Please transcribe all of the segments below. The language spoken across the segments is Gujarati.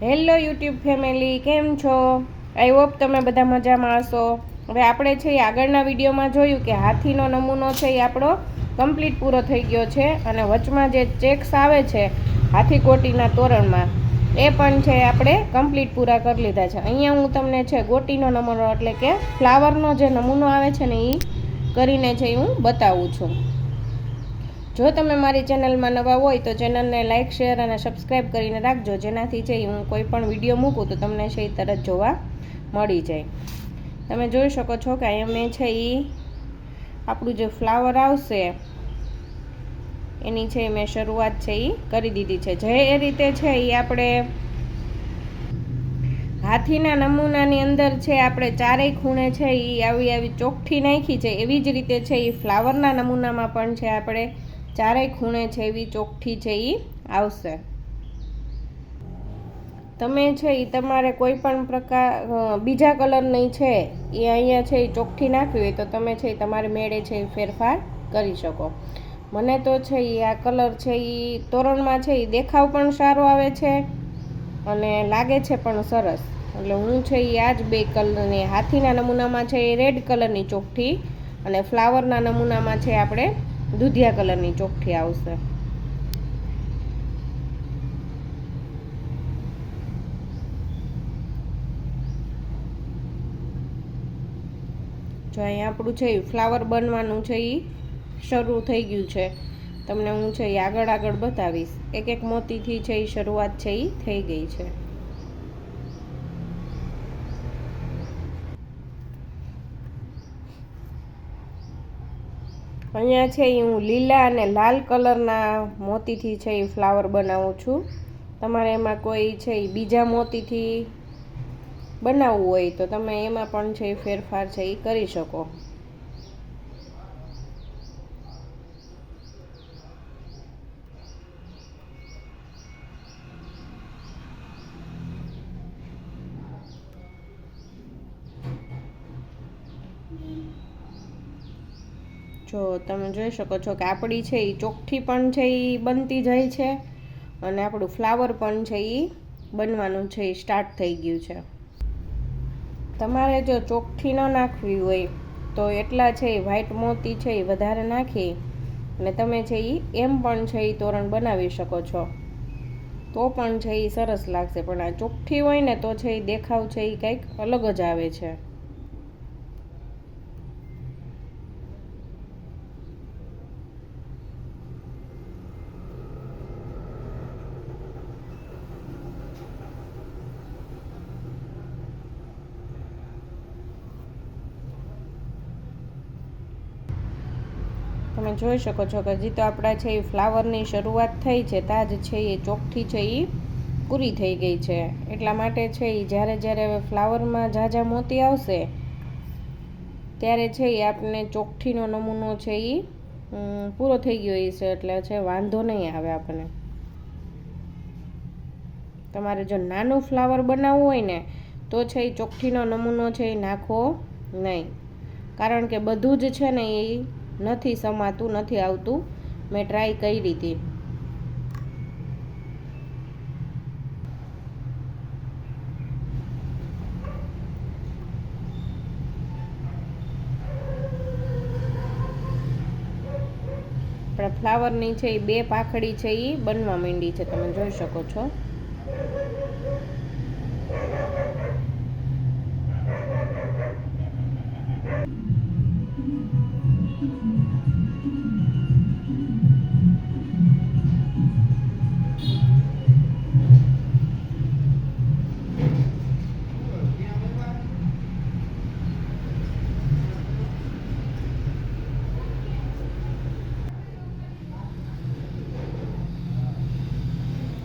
હેલો યુટ્યુબ ફેમિલી, કેમ છો? આઈ હોપ તમે બધા મજામાં હશો. હવે આપણે છે એ આગળના વિડીયોમાં જોયું કે હાથીનો નમૂનો છે એ આપણો કમ્પ્લીટ પૂરો થઈ ગયો છે અને વચમાં જે ચેક્સ આવે છે હાથી કોટીના તોરણમાં, એ પણ છે આપણે કમ્પ્લીટ પૂરા કરી લીધા છે. અહીંયા હું તમને છે ગોટીનો નમૂનો એટલે કે ફ્લાવરનો જે નમૂનો આવે છે ને એ કરીને છે હું બતાવું છું. જો તમે મારી ચેનલમાં નવા હોય તો ચેનલને લાઇક શેર અને સબસ્ક્રાઈબ કરીને રાખજો. જેનાથી છે હું કોઈ પણ વીડિયો મૂકું તો તમને છે એ તરત જોવા મળી જાય. તમે જોઈ શકો છો કે અહીંયા મેં છે એ આપણું જે ફ્લાવર આવશે, એની છે મેં શરૂઆત છે એ કરી દીધી છે. જે એ રીતે છે એ આપણે હાથીના નમૂનાની અંદર છે આપણે ચારેય ખૂણે છે એ આવી આવી ચોખ્ઠી નાખી છે. એવી જ રીતે છે એ ફ્લાવરના નમૂનામાં પણ છે આપણે ચારેય ખૂણે છે એવી ચોખ્ઠી છે એ આવશે તમે છે એ તમારે કોઈ પણ પ્રકાર બીજા કલરની છે એ અહીંયા છે એ ચોખ્ઠી નાખવી હોય તો તમે છે એ તમારે મેળે છે એ ફેરફાર કરી શકો મને તો છે એ આ કલર છે એ તોરણમાં છે એ દેખાવ પણ સારો આવે છે અને લાગે છે પણ સરસ એટલે હું છે એ આ જ બે કલરની હાથીના નમૂનામાં છે એ રેડ કલરની ચોખ્ઠી અને ફ્લાવરના નમૂનામાં છે આપણે દૂધિયા કલરની ચોખ્ઠી આવશે. જો અહીંયા આપણું છે એ ફ્લાવર બનવાનું છે એ શરૂ થઈ ગયું છે. તમને હું છે એ આગળ આગળ બતાવીશ. એક એક મોતીથી છે એ શરૂઆત છે એ થઈ ગઈ છે. અહીંયા છે એ હું લીલા અને લાલ કલરના મોતીથી છે એ ફ્લાવર બનાવું છું. તમારે એમાં કોઈ છે એ બીજા મોતીથી બનાવવું હોય તો તમે એમાં પણ છે એ ફેરફાર છે એ કરી શકો. જો તમે જોઈ શકો છો કે આપણી છે એ ચોખ્ઠી પણ છે એ બનતી જાય છે અને આપણું ફ્લાવર પણ છે એ બનવાનું છે એ સ્ટાર્ટ થઈ ગયું છે તમારે જો ચોખ્ઠી ન નાખવી હોય તો એટલા છે એ વ્હાઈટ મોતી છે એ વધારે નાખી અને તમે છે એ એમ પણ છે એ તોરણ બનાવી શકો છો તો પણ છે એ સરસ લાગશે પણ આ ચોખ્ઠી હોય ને તો છે એ દેખાવ છે એ કંઈક અલગ જ આવે છે તમે જોઈ શકો છો કે હજી તો આપણા છે એ ફ્લાવરની શરૂઆત થઈ છે ત્યાં જ છે એ ચોખ્ઠી છે એ પૂરી થઈ ગઈ છે. એટલા માટે છે એ જ્યારે જ્યારે હવે ફ્લાવરમાં ઝાઝા મોતી આવશે, ત્યારે છે એ આપને ચોખ્ઠીનો નમૂનો છે એ પૂરો થઈ ગયો છે એટલે છે વાંધો નહીં આવે આપણને. તમારે જો નાનું ફ્લાવર બનાવવું હોય ને, તો છે એ ચોખ્ઠીનો નમૂનો છે એ નાખવો નહીં. કારણ કે બધું જ છે ને એ નથી સમાતું, નથી આવતું. મેં ટ્રાય કરી હતી આપણા ફ્લાવરની છે એ બે પાખડી છે એ બનવા માંડી છે. તમે જોઈ શકો છો.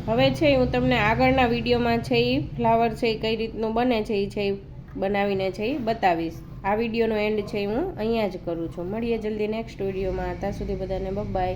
હવે છે હું તમને આગળના વિડીયોમાં છે એ ફ્લાવર છે એ કઈ રીતનું બને છે એ છે એ બનાવીને છે એ બતાવીશ. આ વિડીયોનો એન્ડ છે હું અહીંયા જ કરું છું. મળીએ જલ્દી નેક્સ્ટ વિડીયોમાં. ત્યાં સુધી બધાને બાય